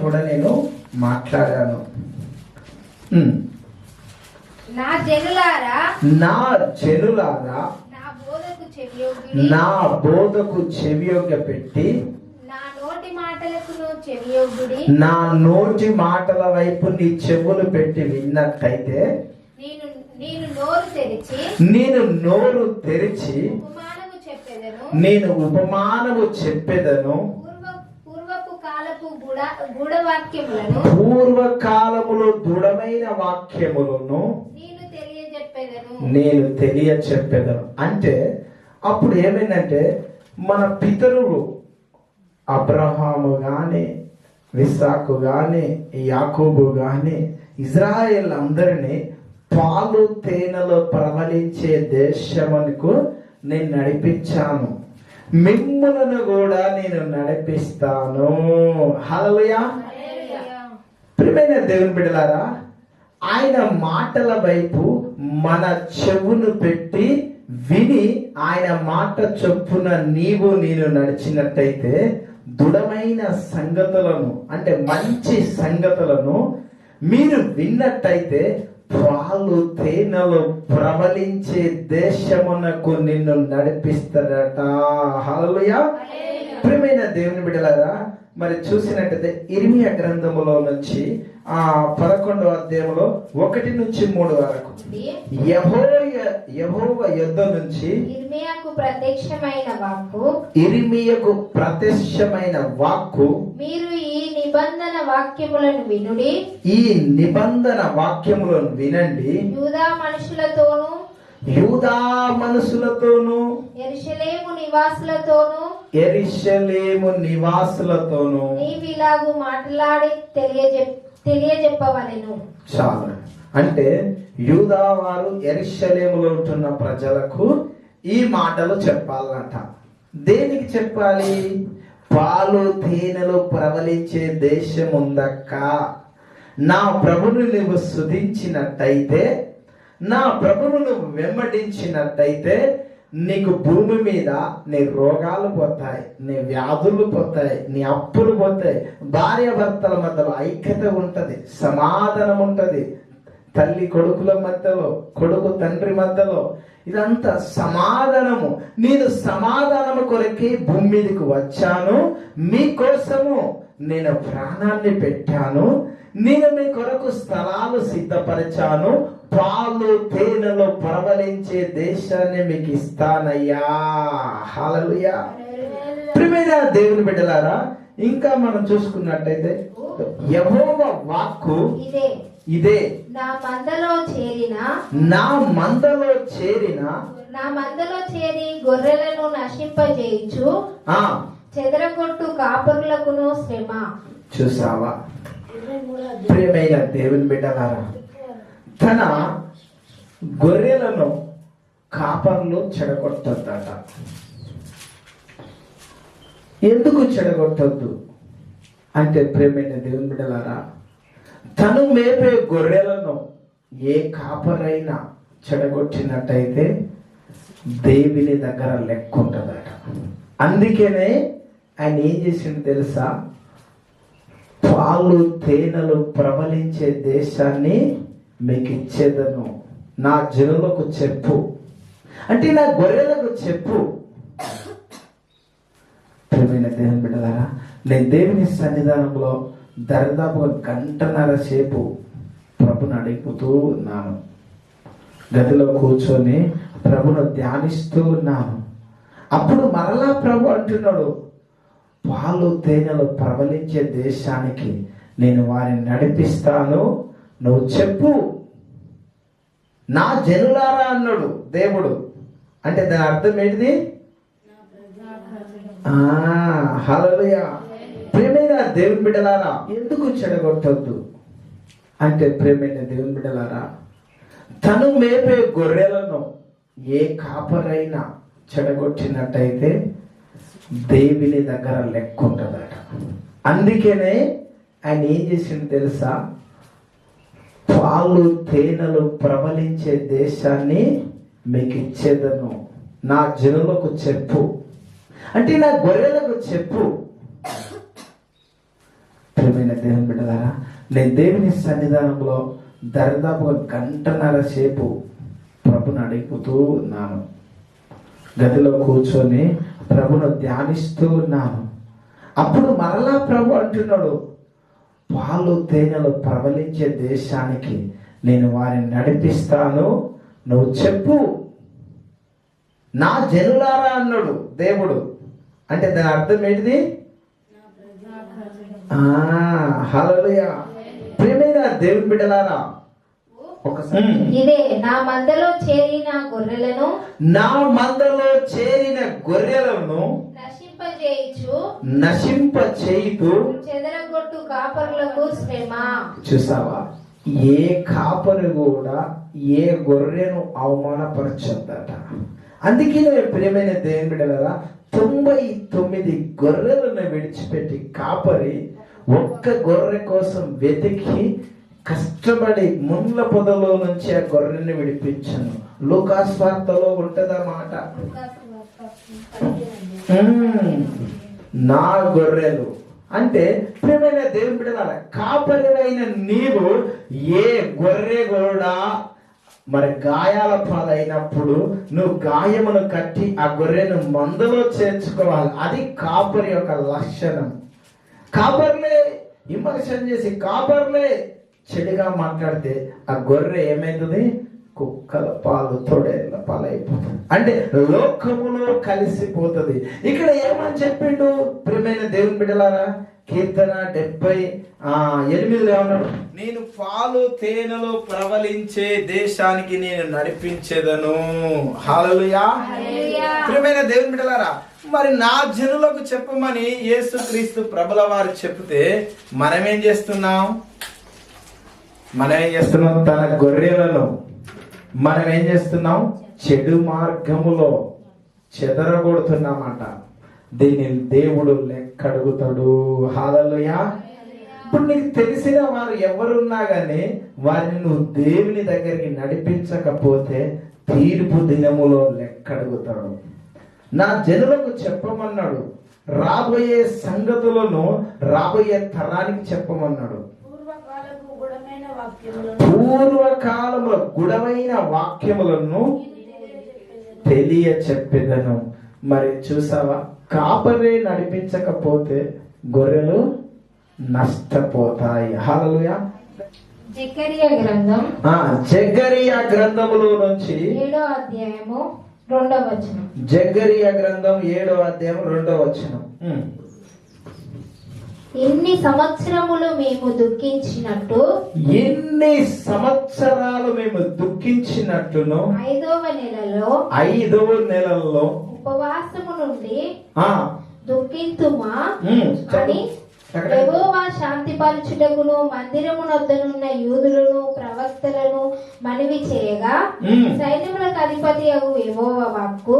కూడా నేను మాట్లాడాను. ఉమ్. నా జనులారా నా జనులారా నా బోధకు చెవియొగ్గ పెట్టి నా నోటి మాటల వైపు నీ చెవులు పెట్టి విన్నట్టయితే నేను నేను నోరు తెరిచి నేను నోరు తెరిచి ఉపమానము చెప్పెదను నేను ఉపమానము చెప్పెదను పూర్వ పూర్వపు గూఢవాక్యములను. పూర్వకాలములో దృఢమైన వాక్యములను నేను తెలియ చెప్పెదను అంటే అప్పుడు ఏమైందంటే మన పితరులు అబ్రహాము గాని విశాఖు గాని యాకోబు గాని ఇజ్రాయెల్ అందరినీ పాలు తేనెలో ప్రవలించే దేశమునకు నేను నడిపించాను. మిమ్ములను కూడా నేను నడిపిస్తాను హల్లెలూయా. ప్రియమైన దేవుని బిడ్డలారా ఆయన మాటల వైపు మన చెవును పెట్టి విని ఆయన మాట చొప్పున నీవు నేను నడిచినట్టయితే దృఢమైన సంగతులను అంటే మంచి సంగతులను మీరు విన్నట్టయితే పాలు తేనెలు ప్రబలించే దేశమునకు నిన్ను నడిపిస్తాడట హల్లెలూయా. ప్రియమైన దేవుని బిడ్డలారా మరి చూసినట్టయితే ఇర్మియా గ్రంథములో నుంచి ఆ పదకొండవ అధ్యాయంలో ఒకటి నుంచి మూడు వరకు. యెహోయ యెహోవ యుద్ధ నుంచి ఇర్మియాకు ప్రత్యక్షమైన వాక్కు. ఇర్మియకు ప్రత్యక్షమైన వాక్కు మీరు నిబంధన వాక్యములను వినుడి. ఈ నిబంధన వాక్యములను వినండి. యూదా మనుషులతోనూ యూదా మనసులతోనూ ఎరుషలేము నివాసులతోనూ ఎరిషలేము నివాసులతోనూ నీవిలాగు మాట్లాడి తెలియజెప్ తెలియజెప్పవలెను. చాలు. అంటే యూదా వారు ఎరిశలేములో ఉంటున్న ప్రజలకు ఈ మాటలు చెప్పాలన్నట దేనికి చెప్పాలి? పాలు తేనెలు ప్రవలించే దేశం ఉందక్క నా ప్రభును నువ్వు సుధించినట్టయితే నా ప్రభును నువ్వు వెంబడించినట్టయితే నీకు భూమి మీద నీ రోగాలు పోతాయి నీ వ్యాధులు పోతాయి నీ అప్పులు పోతాయి. భార్య భర్తల మధ్యలో ఐక్యత ఉంటుంది సమాధానం ఉంటుంది తల్లి కొడుకుల మధ్యలో కొడుకు తండ్రి మధ్యలో ఇదంతా సమాధానము. నేను సమాధానము కొరకే భూమి మీదకి వచ్చాను. మీకోసము నేను ప్రాణాన్ని పెట్టాను. నేను మీ కొరకు స్థలాలు సిద్ధపరిచాను. పాలు తేనెలు ప్రవలించే దేశాన్ని మీకు ఇస్తానయ్యా. హల్లెలూయా. ప్రియమైన దేవుని బిడ్డలారా ఇంకా మనం చూసుకున్నట్టయితే యహోవ వాక్కు ఇదే. నా మందలో చేరిన నా మందలో చేరిన నా మందలో చేరి గొర్రెలను నశింపజేయచ్చు ఆ. చెదరగొట్టు కాపరులకును శ్రమ. చూసావా? ప్రియమైన దేవుని బిడ్డలారా తన గొర్రెలను కాపర్లు చెడగొట్టద్దట. ఎందుకు చెడగొట్టద్దు? అంటే ప్రియమైన దేవుని బిడ్డలారా తను మేపే గొర్రెలను ఏ కాపరైనా చెడగొట్టినట్టయితే దేవుని దగ్గర లెక్క ఉంటుందట. అందుకనే ఆయన ఏం చేసిండు తెలుసా? పాలు తేనెలు ప్రబలించే దేశాన్ని మీకు ఇచ్చేదను నా జనులకు చెప్పు. అంటే నా గొర్రెలకు చెప్పు. ప్రేమైన దేహం బిడ్డలారా నేను దేవుని సన్నిధానంలో దరిదాపు గంటన్నర సేపు ప్రభుని అడుగుతూ ఉన్నాను. గదిలో కూర్చొని ప్రభును ధ్యానిస్తూ ఉన్నాను. అప్పుడు మరలా ప్రభు అంటున్నాడు పాలు తేనెలు ప్రబలించే దేశానికి నేను వారిని నడిపిస్తాను. నువ్వు చెప్పు. నా జనులారా అన్నాడు దేవుడు. అంటే దాని అర్థం ఏంటిది? హల్లెలూయా. ప్రేమైన దేవుని బిడ్డలారా? ఎందుకు చెడగొట్టద్దు? అంటే ప్రేమైన దేవుని బిడ్డలారా? తను మేపే గొర్రెలను ఏ కాపరైనా చెడగొట్టినట్టయితే దేవుని దగ్గర లెక్క ఉంటుందట. అందుకనే ఆయన ఏం చేసిండు తెలుసా? పాలు తేనెలు ప్రబలించే దేశాన్ని మీకు ఇచ్చేదను. నా జనులకు చెప్పు. అంటే నా గొర్రెలకు చెప్పు. ప్రియమైన ప్రియమైన దేవుని బిడ్డలారా. నేను దేవుని సన్నిధానంలో దరిదాపుగా గంటన్నర సేపు ప్రభుని అడుగుతూ ఉన్నాను. గదిలో కూర్చొని ప్రభును ధ్యానిస్తూ ఉన్నాను. అప్పుడు మరలా ప్రభు అంటున్నాడు పాలు తేనెలు ప్రబలించే దేశానికి నేను వారిని నడిపిస్తాను. నువ్వు చెప్పు. నా జనులారా అన్నాడు దేవుడు. అంటే దాని అర్థం ఏంటిది? హలలుయ ప్రియమైన దేవుని బిడ్డలారా ఒకసారి ఇదే నా మందలో చేరిన గొర్రెలను నా మందలో చేరిన గొర్రెలను నశింపజేయచ్చు నశింప చేయుతూ చెదరగొట్టు కాపరులకు శ్రమ. చూసావా? ఏ కాపరి కూడా ఏ గొర్రెను అవమానపరచొద్దట. అందుకే ప్రియమైన దేవుని బిడ్డలారా తొంభై తొమ్మిది గొర్రెలను విడిచిపెట్టి కాపరి ఒక్క గొర్రె కోసం వెతికి కష్టపడి ముండ్ల పొదలో నుంచి ఆ గొర్రెని విడిపించను. లూకాస్ వార్తలో ఉంటదా మాట. నా గొర్రెలు. అంటే ప్రియమైన దేవుని బిడ్డలారా కాపరివైన నీవు ఏ గొర్రె కూడా మరి గాయాల పాలైనప్పుడు నువ్వు గాయమును కట్టి ఆ గొర్రెను మందులో చేర్చుకోవాలి. అది కాపరి యొక్క లక్షణం. కాపర్లే విమర్శన చేసి కాపర్లే. చెడుగా మాట్లాడితే ఆ గొర్రె ఏమైతుంది? కుక్కల పాలు తొడేళ్ళ పాలైపోతుంది. అంటే లోకములో కలిసిపోతుంది. ఇక్కడ ఏమని చెప్పిండు ప్రియమైన దేవుని బిడ్డలారా? కీర్తన డెబ్బై ఆ ఎనిమిదిలో ఏమన్నాడు? నేను పాలు తేనెలు ప్రవలించే దేశానికి నేను నడిపించేదను. హాలలుయా. హల్లెలూయా. ప్రియమైన దేవుని బిడ్డలారా మరి నా జనులకు చెప్పమని యేసుక్రీస్తు ప్రభుల వారు చెప్తే మనమేం చేస్తున్నాం? మనం ఏం చేస్తున్నాం? తన గొర్రెలను. మనం ఏం చేస్తున్నాం? చెడు మార్గములో చెదరగొడుతున్నామంట. దీన్ని దేవుడు లెక్క అడుగుతాడు హాలలుయా. ఇప్పుడు నీకు తెలిసిన వారు ఎవరున్నా కానీ వారిని నువ్వు దేవుని దగ్గరికి నడిపించకపోతే తీర్పు దినములో లెక్క అడుగుతాడు నా జనులకు చెప్పమన్నాడు. రాబోయే సంగతులను రాబోయే తరానికి చెప్పమన్నాడు. పూర్వకాలపు గుణమైన వాక్యములను పూర్వకాలంలో గుడమైన వాక్యములను తెలియ చెప్పేదను మరి చూసావా? కాపరే నడిపించకపోతే గొర్రెలు నష్టపోతాయి. హల్లెలూయా. జకరియా గ్రంథం ఆ జగ్గరియా గ్రంథములో నుంచి ఏడో అధ్యాయము రెండవ వచనం. జగ్గరియా గ్రంథం ఏడో అధ్యాయం రెండో వచనం. ఇన్ని సంవత్సరములు మేము దుఃఖించినట్టు? ఎన్ని సంవత్సరాలు మేము దుఃఖించినట్టును? ఐదవ నెలలో. ఐదవ నెలల్లో ఉపవాసము నుండి ఆ. దుఃఖింతుమా? అని యెహోవా శాంతిపరచుటకును మందిరమునొద్దనున్న యూదులను ప్రవక్తలను మనవి చేయగా సైన్యములకు అధిపతి అగు యెహోవా వాక్కు.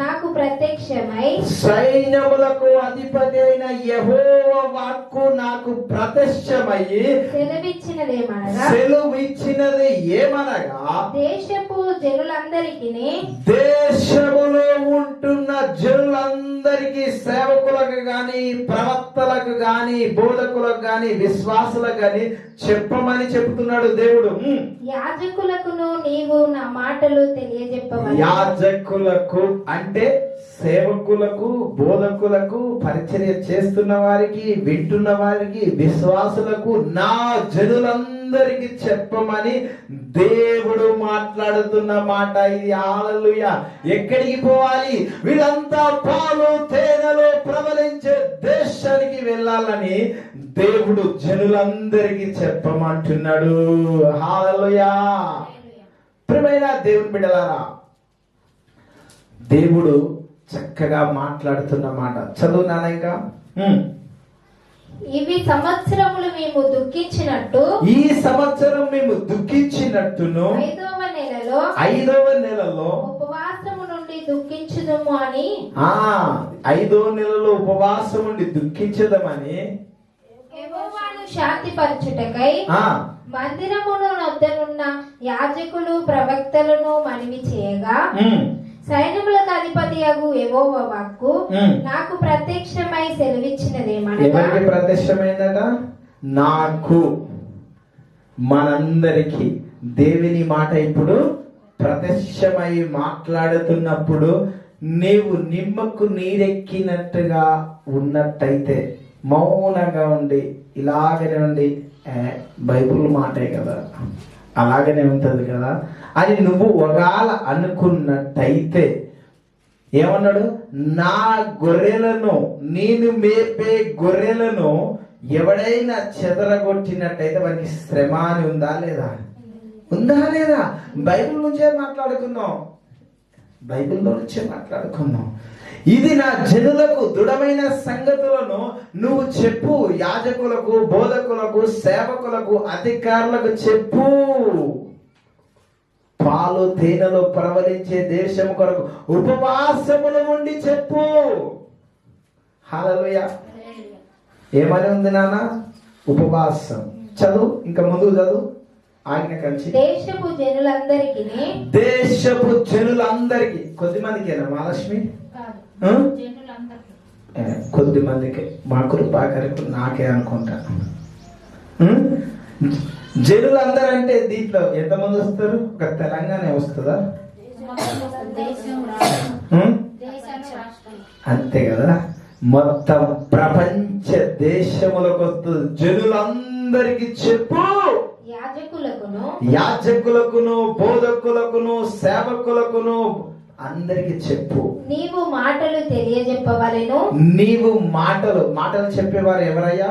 నాకు ప్రత్యక్షమై సైన్యములకు అధిపతి అయిన యెహోవ వాక్కు నాకు ప్రత్యక్షమయ్యి సెలవిచ్చినదేమనగా సెలవు ఇచ్చినది ఏమనగా దేశపు జనులందరికీ దేశములో ఉంటున్న జనులందరికీ సేవకులకు గాని ప్రవక్తలకు గాని బోధకులకు గాని విశ్వాసులకు గాని చెప్పమని చెప్తున్నాడు దేవుడు. యాజకులకును నీవు నా మాటలు యాజకులకు అంటే సేవకులకు బోధకులకు పరిచర్య చేస్తున్న వారికి వింటున్న వారికి విశ్వాసులకు నా అందరికి చెప్పమని దేవుడు మాట్లాడుతున్న మాట ఇది. ఆలలుయ ఎక్కడికి పోవాలి? వీళ్ళంతా పాలు తేనెలో ప్రబలించే దేశానికి వెళ్ళాలని దేవుడు జనులందరికీ చెప్పమంటున్నాడు. హాలలుయా ప్రియమైన దేవుని బిడలారా దేవుడు చక్కగా మాట్లాడుతున్న మాట. చదువు నాన్న ఇంకా? ఇవి సంవత్సరములు మేము దుఃఖించినట్టు. ఈ సంవత్సరం మేము దుఃఖించినట్టును ఐదవ నెలలో ఐదవ నెలలో ఉపవాసము నుండి దుఃఖించుదుము అని. ఆ ఐదో నెలలో ఉపవాసం ఉండి దుఃఖించదమని యెహోవాను శాంతిపరచుటకై ఆ. మందిరమును వద్దనున్న యాజకులు ప్రవక్తలను మనవి చేయగా సైన్యములకు అధిపతి అగు యెహోవ వాక్కు. నాకు ప్రత్యక్షమై సెలవిచ్చినదేమనగా ఎవరికి ప్రత్యక్షమైందట? నాకు. మనందరికీ. దేవుని మాట ఇప్పుడు ప్రత్యక్షమై మాట్లాడుతున్నప్పుడు నీవు నిమ్మకు నీరెక్కినట్టుగా ఉన్నట్టయితే మౌనంగా ఉండి ఇలాగనే ఉండి "ఏ, బైబిల్ మాటే కదా. అలాగనే ఉంటుంది కదా. అని నువ్వు ఒకవేళ అనుకున్నట్టయితే ఏమన్నాడు? నా గొర్రెలను నేను మేపే గొర్రెలను ఎవడైనా చెదరగొట్టినట్టయితే వానికి శ్రమ అని ఉందా లేదా? ఉందా లేదా? బైబిల్ నుంచే మాట్లాడుకుందాం. బైబిల్లో నుంచే మాట్లాడుకుందాం. ఇది నా జనులకు దృఢమైన సంగతులను నువ్వు చెప్పు. యాజకులకు బోధకులకు సేవకులకు అధికారులకు చెప్పు. పాలు తేనెలు ప్రవలించే దేశం కొరకు ఉపవాసములు ఉండి చెప్పు. హల్లెలూయా. ఏమని ఉంది నాన్న? ఉపవాసం. చదువు. ఇంకా ముందుకు చదువు. ఆజ్ఞ కంచి దేశపు జనులందరికీ దేశపు జనులందరికీ. కొద్ది మందికేనా మహాలక్ష్మి? కొద్ది మందికి. మా కృపాకరకు నాకే అనుకుంటా. ఉం? జనులందరూ అంటే దీంట్లో ఎంతమంది వస్తారు? ఒక తెలంగాణ వస్తుందా? అంతే కదా? మొత్తం ప్రపంచ దేశములకు వస్తుంది. జనులందరికీ చెప్పు! యాజకులకును బోధకులకును సేవకులకును అందరికి చెప్పు. నీవు మాటలు తెలియజెప్పవలెను. నీవు మాటలు మాటలు చెప్పేవారు ఎవరయ్యా?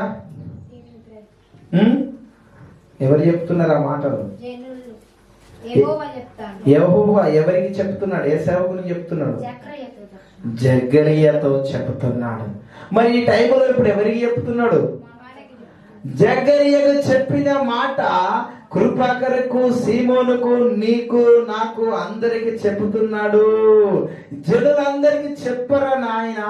ఎవరు చెప్తున్నారు ఆ మాటలు? యెహోవా ఎవరికి చెప్తున్నాడు? ఏ సేవకుని చెప్తున్నాడు? జగ్గరియతో చెప్తున్నాడు. మరి ఈ టైంలో ఇప్పుడు ఎవరికి చెప్తున్నాడు? జగ్గరియకు చెప్పిన మాట కృపాకరకు సీమోనుకు నీకు నాకు అందరికి చెబుతున్నాడు. జనులందరికీ చెప్పరా నాయన?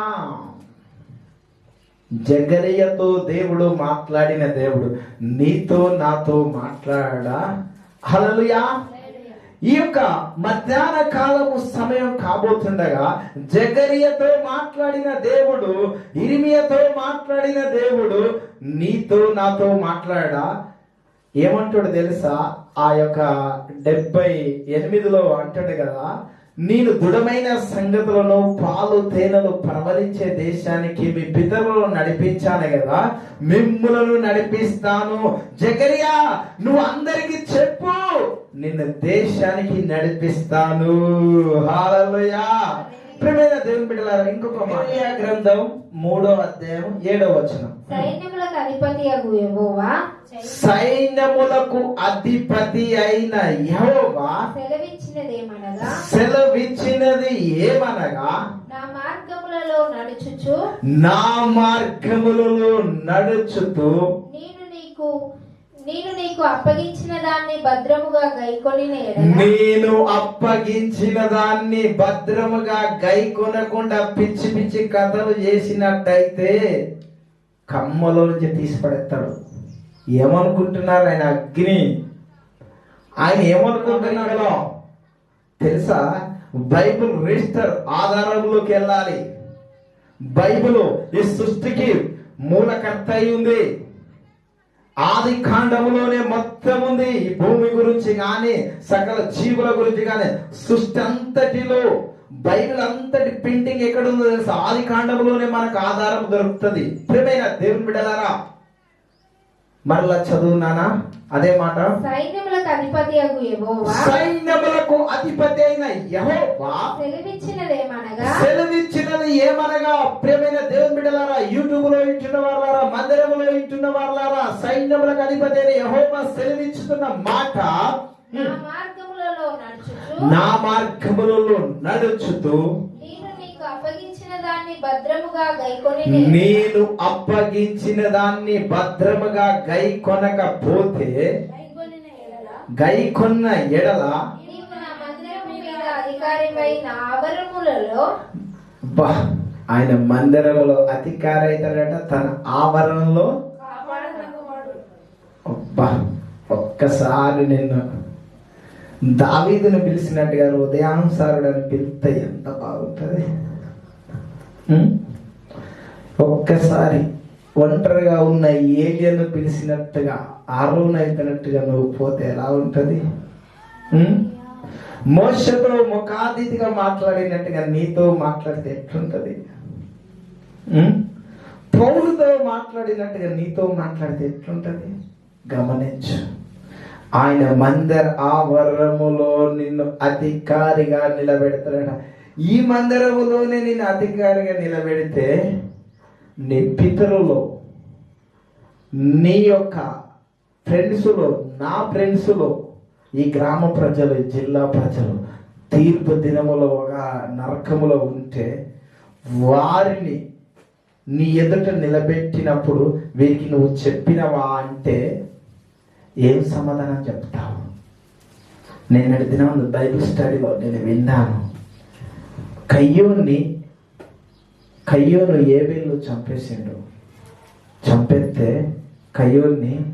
జగరియతో దేవుడు మాట్లాడిన దేవుడు నీతో నాతో మాట్లాడా? హలలుయా ఈ యొక్క మధ్యాహ్న కాలము సమయం కాబోతుండగా జగరియతో మాట్లాడిన దేవుడు ఇరిమియతో మాట్లాడిన దేవుడు నీతో నాతో మాట్లాడా? ఏమంటాడు తెలుసా? ఆ యొక్క డెబ్బై ఎనిమిదిలో అంటాడు కదా నేను దృఢమైన సంగతులను పాలు తేనెలు ప్రవలించే దేశానికి మీ పితరులను నడిపించాను కదా మిమ్ములను నడిపిస్తాను. జగరియా నువ్వు అందరికి చెప్పు నిన్ను దేశానికి నడిపిస్తాను. హాలలుయా. ప్రియమైన దేవుని బిడ్డలారా ఇంకొక గ్రంథం మూడో అధ్యాయం ఏడో వచనం. సైన్యములకు అధిపతి అగు యెహోవా. సైన్యములకు అధిపతి అయిన యెహోవా సెలవిచ్చినదేమనగా? సెలవిచ్చినది ఏమనగా? నా మార్గములలో నడుచుచు. నా మార్గములలో నడుచుతూ నేను నీకు నేను నీకు అప్పగించిన దాన్ని భద్రముగా గైకొనిన నేను అప్పగించిన దాన్ని భద్రముగా గై కొనకుండా పిచ్చి పిచ్చి కథలు చేసినట్టయితే కమ్మలో నుంచి తీసిపడేస్తాడు ఏమనుకుంటున్నారు ఆయన అగ్ని? ఆయన ఏమనుకుంటున్నాడో తెలుసా? బైబిల్ రిజిస్టర్ ఆధారంలోకి వెళ్ళాలి. బైబిల్ ఈ సృష్టికి మూలకర్త అయి ఉంది. ఆది కాండములోనే మొత్తం ఉంది. ఈ భూమి గురించి కానీ సకల జీవుల గురించి కానీ సృష్టి అంతటిలో బైబిల్ అంతటి ప్రింటింగ్ ఎక్కడ ఉందో తెలుసా? ఆది కాండములోనే మనకు ఆధారం దొరుకుతుంది. ప్రియమైన దేవుని బిడ్డలారా మరలా చదువునానా అదే మాట. సైన్యములకు అధిపతి సైన్యములకు అయిన యెహోవా. సెలవిచ్చినదేమనగా సెలవిచ్చినది ఏమనగా ప్రియమైన దేవుని బిడ్డలారా యూట్యూబ్లో ఇంటున్న వాళ్ళారా మందిరములో ఇంటున్న వాళ్ళారా సైన్యములకు అధిపతి యెహోవా సెలవిచ్చుతున్న మాట నా మార్గములలో నడుచుతూ నేను అప్పగించిన దాన్ని భద్రముగా గై కొనకపోతే గై కొన్న ఎడల? బా ఆయన మందిరంలో అధికారి అవుతాడట తన ఆవరణలో. అబ్బా ఒక్కసారి నిన్ను దావీదును పిలిచినట్టుగా ఉదయాంసారుడని పిలిస్తే ఎంత బాగుంటుంది? ఒక్కసారి ఒంటరిగా ఉన్న ఏలియను పిలిచినట్టుగా ఆరోన్ అయిపోయినట్టుగా నువ్వు పోతే ఎలా ఉంటుంది? మోసతో ముఖాతిథిగా మాట్లాడినట్టుగా నీతో మాట్లాడితే ఎట్లుంటది? పౌరుతో మాట్లాడినట్టుగా నీతో మాట్లాడితే ఎట్లుంటది? గమనించు. ఆయన మందర ఆవరణములో నిన్ను అధికారిగా నిలబెడతాడ ఈ మందిరములోనే నిన్ను అధికారిగా నిలబెడితే నీ పితరులో నీ యొక్క ఫ్రెండ్స్లో నా ఫ్రెండ్స్లో ఈ గ్రామ ప్రజలు జిల్లా ప్రజలు తీర్పు దినములో ఒక నరకములో ఉంటే వారిని నీ ఎదుట నిలబెట్టినప్పుడు వీరికి నువ్వు చెప్పినవా అంటే ఏం సమాధానం చెప్తావు? నేను దినం బైబిల్ స్టడీలో నేను విన్నాను. కయ్యూని కయ్యూను ఏబేలు చంపేసిండు. చంపేస్తే కయ్యూని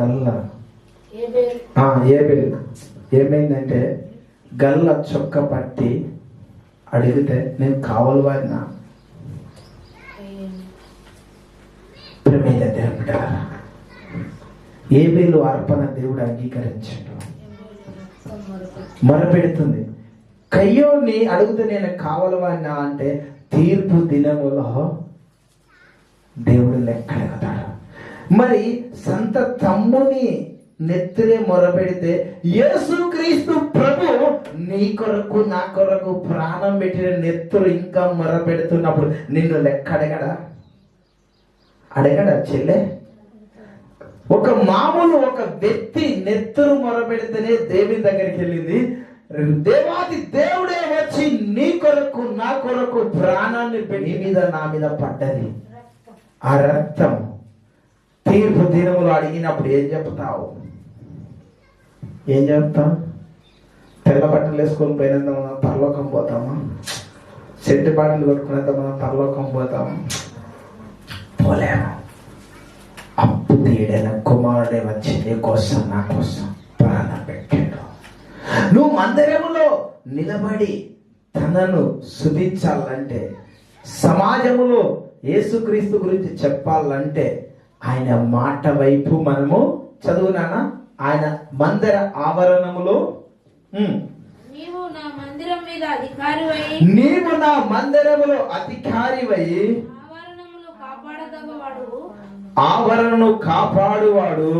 గల్ల ఏబేలు ఏమైందంటే గల్ల చొక్క పట్టి అడిగితే నేను కావాలి వాడినా? ప్రేమైన దేవుడు బిడ్డలారా, ఏబేలు అర్పణ దేవుడు అంగీకరించాడు? మొరపెడుతుంది. కయ్యోని అడుగుతూ నేను కావాలవన్నా అంటే తీర్పు దినములో దేవుడు లెక్కడగతాడు మరి సంత తమ్ముని నెత్తిని మొరపెడితే యేసుక్రీస్తు ప్రభు నీ కొరకు నా కొరకు ప్రాణం పెట్టిన నెత్తులు ఇంకా మొరపెడుతున్నప్పుడు నిన్ను లెక్క అడగడా? అడగడా చెల్లె? ఒక మామూలు ఒక వ్యక్తి నెత్తులు మొరపెడితేనే దేవుని దగ్గరికి వెళ్ళింది. దేవాది దేవుడే వచ్చి నీ కొరకు నా కొరకు ప్రాణాన్ని పెట్టి నీ మీద నా మీద పడ్డది. ఆ రక్తం తీర్పు దినములు అడిగినప్పుడు ఏం చెప్తావు? ఏం చేస్తాం? తెల్ల బట్టలు వేసుకొని పోయినంత మనం పరలోకం పోతామా? చెట్టు బాటలు కొట్టుకునేంత మనం పరలోకం పోతాము? పోలేము. అప్పు తీయడైన కుమారుడే వచ్చి నీ కోసం నా కోసం ప్రాణం పెట్టాడు. నువ్వు మందిరములో నిలబడి తనను శుభించాలంటే సమాజములో యేసుక్రీస్తు గురించి చెప్పాలంటే ఆయన మాట వైపు మనము చదువునానా? ఆయన మందిర ఆవరణములో నీవు నా మందిరం మీద అధికారివై నీవు నా మందిరములో అధికారివై కాపాడదగవాడు. ఆవరణను కాపాడువాడు.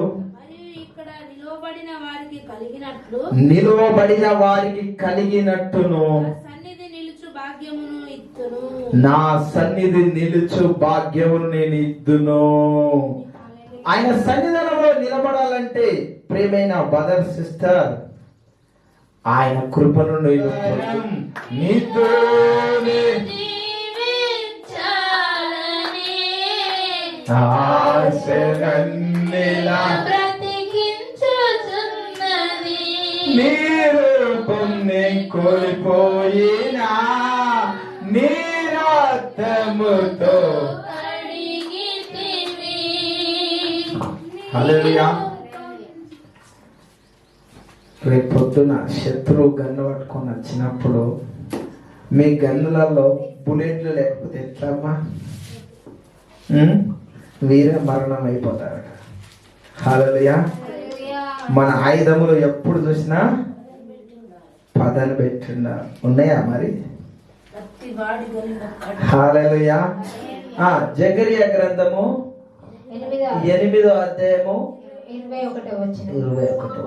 నిలువబడిన వారికి కలిగినట్టును. నా సన్నిధి నిలుచు భాగ్యమును ఇత్తును. నా సన్నిధి నిలుచు భాగ్యమును నేను ఇద్దును ఆయన సన్నిధానంలో నిలబడాలంటే ప్రేమైన బ్రదర్ సిస్టర్ ఆయన కృపను నీవు పొందు. నీతోనే ఆశలన్నీలా నీ రూపంని కోల్పోయినా నీ రక్తముతో హల్లెలూయా రేపు పొద్దున శత్రువు గన్ను పట్టుకొని వచ్చినప్పుడు మీ గన్నులలో బుల్లెట్లు లేకపోతే ఎట్లమ్మా? వీర మరణం అయిపోతారట హల్లెలూయా. మన ఆయుధములు ఎప్పుడు చూసినా పదను పెట్టిండా ఉన్నాయా మరి? హాలలుయా జగరియా గ్రంథము ఎనిమిదో అధ్యాయము ఇరవై ఒకటో వచ్చిన ఇరవై ఒకటి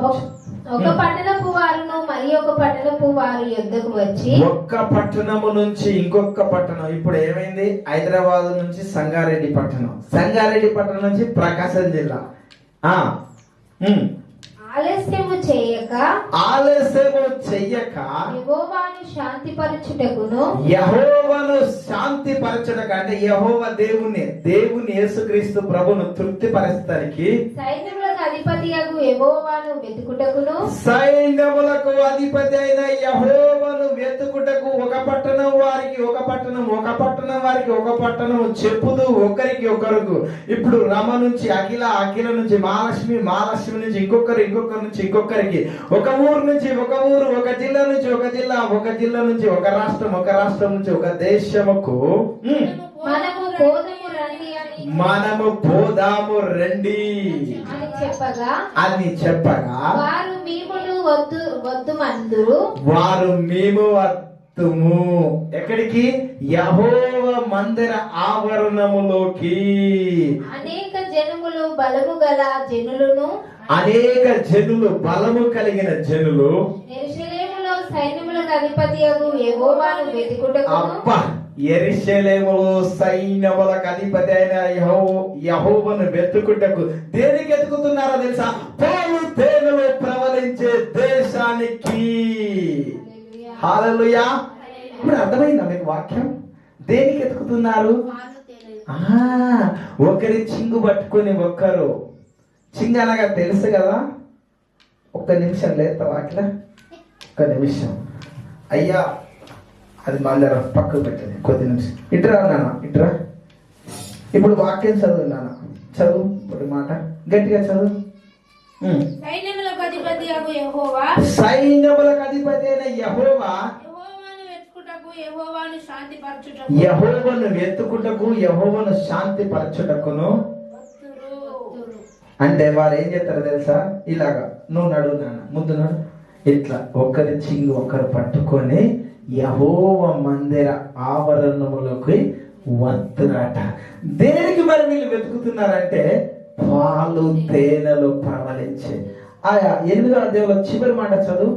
ఒక పట్టణపు వారును మరి ఒక పట్టణపు వారి యుద్ధకు వచ్చి ఒక్క పట్టణము నుంచి ఇంకొక పట్టణం. ఇప్పుడు ఏమైంది? హైదరాబాద్ నుంచి సంగారెడ్డి పట్టణం. సంగారెడ్డి పట్టణం నుంచి ప్రకాశం జిల్లా. ఆ. ఆలస్యము చేయక ఆలస్యము చెయ్యక యెహోవాను శాంతిపరచుటకును యహోవను శాంతి పరచడం అంటే యహోవ దేవుని దేవుని యేసుక్రీస్తు ప్రభును తృప్తి పరచడానికి సైన్యములకు అధిపతియగు యెహోవాను వెతుకుటకును? సైన్యములకు అధిపతి అయిన యహోవను వెతుకుటకు ఒక పట్టణం వారికి ఒక పట్టణం ఒక పట్టణం వారికి ఒక పట్టణం చెప్పుదు ఒకరికి ఒకరికి. ఇప్పుడు రమ నుంచి అఖిల అఖిల నుంచి మహాలక్ష్మి మహాలక్ష్మి నుంచి ఇంకొకరు ఇంకొకరి నుంచి ఇంకొకరికి. ఒక ఊరు నుంచి ఒక ఊరు ఒక జిల్లా నుంచి ఒక జిల్లా ఒక జిల్లా నుంచి ఒక రాష్ట్రం ఒక రాష్ట్రం నుంచి ఒక దేశముకు మనము పోదము రండి రండి అని మనము పోదాము రండి. అని చెప్పగా అని చెప్పగా వారు మీమును వద్దు వద్దు మందురు వారు మేము వత్తుము. ఎక్కడికి? యహోవ మందిర ఆవరణములోకి. అనేక జనములు బలము గల జనులను అనేక జనులు బలము కలిగిన జనులు ఎరుషలేములో సైన్యములకు అధిపతి యెహోవాను వెతుకుటకును. అబ్బా! ఎరిశలేములో సైన్యములకు అధిపతి అయిన యహో- యెహోవాను వెతుకుటకు దేనికి ఎతుకుతున్నారో తెలుసా? పాలు తేనెలు ప్రవలించే దేశానికి. హాలలుయా ఇప్పుడు అర్థమైందా మీకు వాక్యం? దేనికి ఎతుకుతున్నారు ఒకరి చింగు పట్టుకొని ఒక్కరు. చింగు అనగా తెలుసు కదా? ఒక్క నిమిషం లేదా వాటిలో ఒక్క నిమిషం. అయ్యా అది మందరం పక్కకు పెట్టండి కొద్ది నిమిషం. ఇట్రా నాన్న ఇట్రా. ఇప్పుడు వాక్యం చదువు నాన్న. చదువు ఇప్పుడు మాట. గట్టిగా చదువు. సైన్యములకు అధిపతి అయిన యహోవా. యెహోవాను వెతుకుటకు యెహోవాను శాంతి పరచుటకును. అంటే వారు ఏం చేస్తారు తెలుసా? ఇలాగా నువ్వు నడు నాన్న ముందు నడు. ఇట్లా ఒకరి చింగు ఒకరు పట్టుకొని యహోవ మందిర ఆవరణములోకి వత్తురాట దేనికి మరి వీళ్ళు వెతుకుతున్నారంటే పాలు తేనెలు ప్రవలించే ఆయా ఎనిమిదో అధ్యాయంలో చివరి మాట చదువు.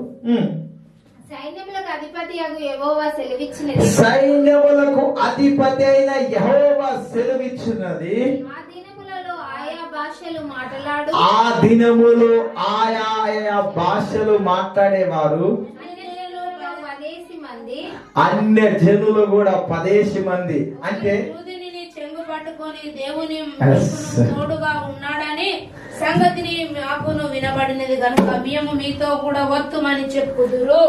సైన్యములకు అధిపతి యెహోవా సెలవిచ్చినది. సైన్యములకు అధిపతి అయిన యహోవా సెలవిచ్చినది. ఆ దినములలో ఆయా భాషలు మాట్లాడు. ఆ దినములో ఆయా ఆయా భాషలు మాట్లాడేవారు. అన్య జనులు కూడా పదేసి మంది. అంటే చెంగు పట్టుకొని దేవుని తోడుగా ఉన్నాడని సంగతిని మాకును వినబడినది కనుక మేము మీతో కూడా వత్తుమని చెప్పుదురు.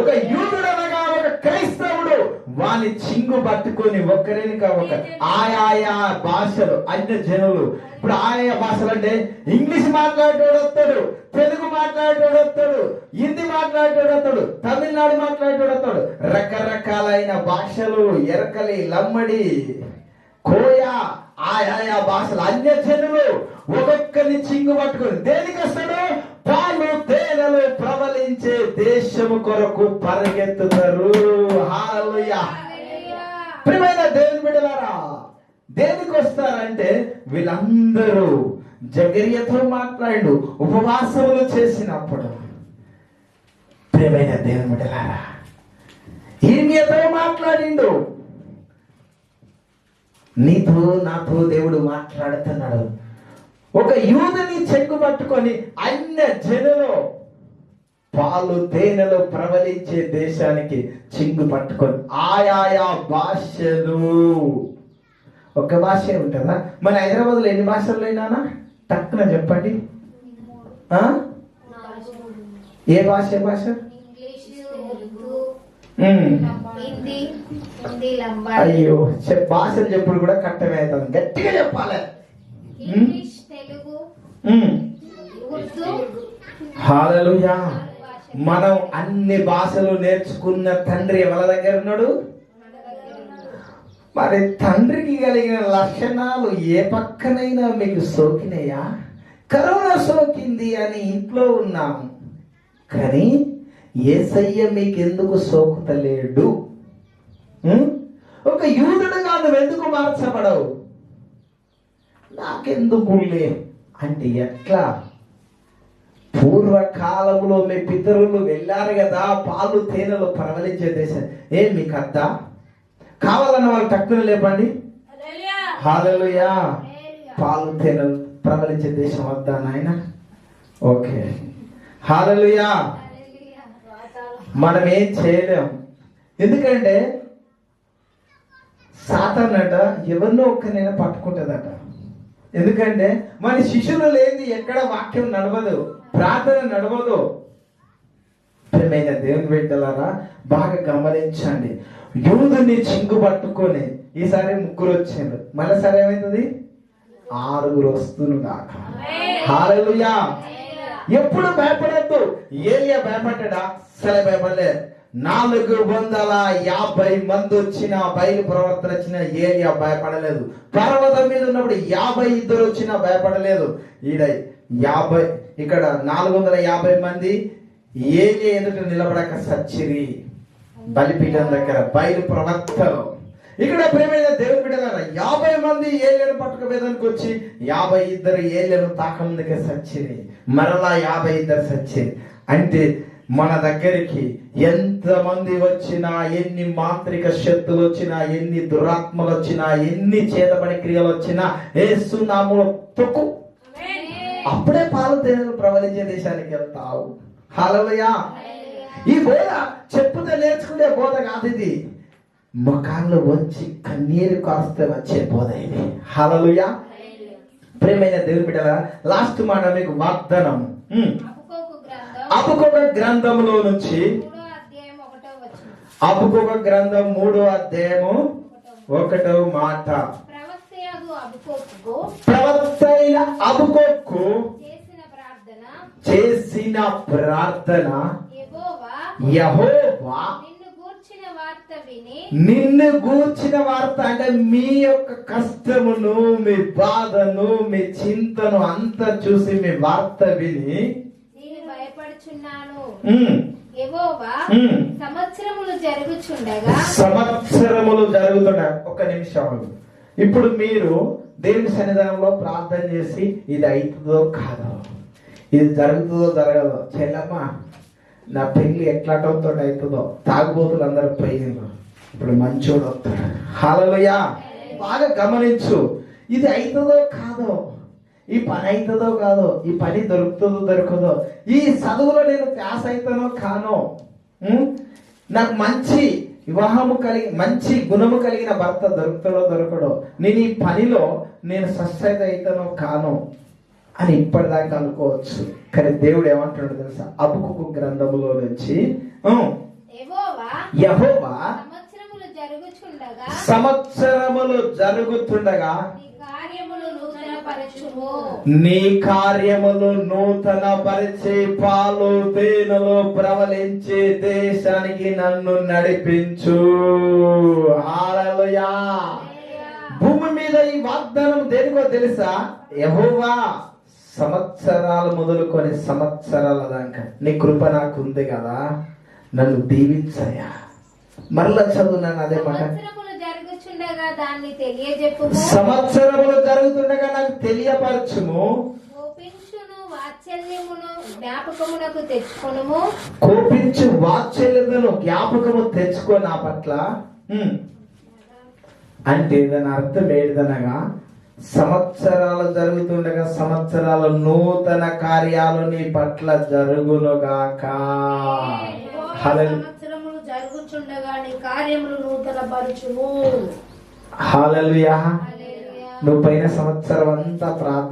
ఒక యూదుడు అనగా ఒక క్రైస్తవుడు వాని చింగు పట్టుకొని ఒక్కరేనిక ఒక ఆయా భాషలు అన్య జనులు. ఇప్పుడు ఆయా భాషలు అంటే ఇంగ్లీష్ మాట్లాడేటోడు వస్తాడు తెలుగు మాట్లాడేటోడు వస్తాడు హిందీ మాట్లాడేటోడు వస్తాడు తమిళనాడు మాట్లాడేటోడు వస్తాడు. రకరకాలైన భాషలు ఎరకలి లమ్మడి కోయ ఆయా భాషలు అన్య జనులు. ఒక్కొక్కరిని చింగు పట్టుకొని దేనికి వస్తాడు? పాలు తేనెలు ప్రబలించే దేశము కొరకు పరిగెత్తుతారు. ప్రియమైన దేవుని బిడ్డలారా దేనికి వస్తారంటే వీళ్ళందరూ జగరియతో మాట్లాడు ఉపవాసములు చేసినప్పుడు. ప్రియమైన దేవుని బిడ్డలారా ఈర్మియతో మాట్లాడిండు. నీతో నాతో దేవుడు మాట్లాడుతున్నాడు. ఒక యూదుని చెక్కు పట్టుకొని అన్య జనులు పాలు తేనెలు ప్రవలించే దేశానికి చింగు పట్టుకొని ఆయాయా భాషలు. ఒక భాషే ఉంటుందా? మన హైదరాబాద్లో ఎన్ని భాషలు అయినా టక్కున చెప్పండి? ఏ భాష ఏ భాష? అయ్యో భాషలు చెప్పుడు కూడా కట్టమే అవుతుంది గట్టిగా చెప్పాలి. ఉర్దూ హల్లెలూయా మనం అన్ని భాషలు నేర్చుకున్న తండ్రి ఎవరి దగ్గర ఉన్నాడు? మరి తండ్రికి కలిగిన లక్షణాలు ఏ పక్కనైనా మీకు సోకినాయా? కరోనా సోకింది అని ఇంట్లో ఉన్నాం. కానీ ఏసయ్య మీకు ఎందుకు సోకుతలేడు? ఉం? ఒక యూదుడుగా నువ్వు ఎందుకు మార్చబడవు నాకెందుకులే అంటే ఎట్లా? పూర్వకాలంలో మీ పితరులు వెళ్ళారు కదా పాలు తేనెలు ప్రవలించే దేశం. ఏం మీకు అద్దా కావాలన్న వాళ్ళు తక్కువ లేపండి. హాలలుయా పాలు తేనెలు ప్రవలించే దేశం వద్దా నాయన? ఓకే. హాలలుయా మనం ఏం చేయలేం. ఎందుకంటే సాతానట ఎవరినో ఒక్కనైనా పట్టుకుంటుందట. ఎందుకంటే మన శిష్యులు లేని ఎక్కడ వాక్యం నడవదు ప్రార్థన నడవదు. దేవుని బిడ్డలారా బాగా గమనించండి. యూదుని చింగు పట్టుకొని ఈసారి ముగ్గురు వచ్చారు. మళ్ళీసారి ఏమైతుంది ఆరుగురు వస్తును కాక హాలలుయా ఎప్పుడు భయపడద్దు. ఏలియా భయపడ్డా? సరే భయపడలే నాలుగు వందల యాభై మంది వచ్చిన బయలు ప్రవర్తన వచ్చిన ఏరియా భయపడలేదు. పర్వతం మీద ఉన్నప్పుడు యాభై ఇద్దరు వచ్చినా భయపడలేదు. ఈడ యాభై ఇక్కడ నాలుగు వందల యాభై మంది ఏరియా ఎదుట నిలబడక సచ్చిరి. బలిపీఠం దగ్గర బయలు ప్రవర్తలు ఇక్కడ ప్రేమైన దేవుని బిడ్డలారా యాభై మంది ఏళ్ళను మీదకి వచ్చి యాభై ఇద్దరు ఏళ్ళను దగ్గర సచ్చిరి. మరలా యాభై ఇద్దరు సచ్చిరి. అంటే మన దగ్గరికి ఎంత మంది వచ్చినా ఎన్ని మాంత్రిక శక్తులు వచ్చినా ఎన్ని దురాత్మలు వచ్చినా ఎన్ని చేతబడి క్రియలు వచ్చినా ఏసునాములో తొక్కు. అప్పుడే పాలు తేనెలు ప్రవహించే దేశానికి వెళ్తావు హలోయా ఈ బోధ చెప్పుతే నేర్చుకునే బోధ కాదు ఇది. ముఖాల్లో వచ్చి కన్నీరు కాస్తే వచ్చే బోధ ఇది. హలలుయా ప్రేమైన దేవుని బిడ్డల లాస్ట్ మాట మీకు వాగ్దానం. అపుకోకు గ్రంథంలో నుంచి అబుకొక గ్రంథం మూడో అధ్యాయము ఒకటో మాట. ప్రవక్తయగు అబుకోకుకు. ప్రవక్త అయిన చేసిన ప్రార్థన. యెహోవా నిన్ను గూర్చిన వార్త అంటే మీ యొక్క కష్టమును మీ బాధను మీ చింతను అంతా చూసి మీ వార్త విని సంవత్సరములు జరుగుతున్నాయి ఒక నిమిషం ఇప్పుడు మీరు దేవుని సన్నిధానంలో ప్రార్థన చేసి ఇది అవుతుందో కాదో? ఇది జరుగుతుందో జరగదో? చెల్లమ్మ నా పెళ్ళి ఎట్లాటంతో అవుతుందో? తాగుబోతులు అందరూ పోయిండ్రు ఇప్పుడు మంచోడు వస్తాడు. హాలలుయా. బాగా గమనించు. ఇది అవుతుందో కాదో? ఈ పని అవుతుందో కాదో ఈ పని దొరుకుతుందో దొరకదో ఈ చదువులో నేను పాస్ అవుతానో కానో? నాకు మంచి వివాహము కలిగి మంచి గుణము కలిగిన భర్త దొరుకుతాడో దొరకడో నేను ఈ పనిలో నేను సక్సెస్ అవుతానో కానో అని ఇప్పటిదాకా అనుకోవచ్చు. కానీ దేవుడు ఏమంటాడు తెలుసా? అబుకు గ్రంథములో నుంచి యెహోవా సంవత్సరములు జరుగుతుండగా నీ కార్యములు నూతన పరిచే పాలు తేనెలు ప్రవలించే దేశానికి నన్ను నడిపించు. హల్లెలూయా. భూమి మీద ఈ వాగ్దానం దేనికో తెలుసా? యహోవా సంవత్సరాలు మొదలుకొని సంవత్సరాల దాకా నీ కృప నాకు ఉంది కదా. నన్ను దీవించయ్యా. మరలా చదువు నన్ను అదే మాట. సంవత్సరములు జరుగుతుండగా నాకు తెలియపరచుము. కోపించును వాత్సల్యమును జ్ఞాపకమునకు తెచ్చుకొనుము. కోపించు వాత్సల్యతను జ్ఞాపకము తెచ్చుకో నా పట్ల. అంటే దాని అర్థం ఏంటనగా సంవత్సరాలు జరుగుతుండగా సంవత్సరాలు నూతన కార్యాలు నీ పట్ల జరుగునుగాక. సంవత్సరములు జరుగుచుండగా నీ కార్యములు నూతన పరచుము హాలలుయా. నువ్వు పైన సంవత్సరం అంతా ప్రార్థన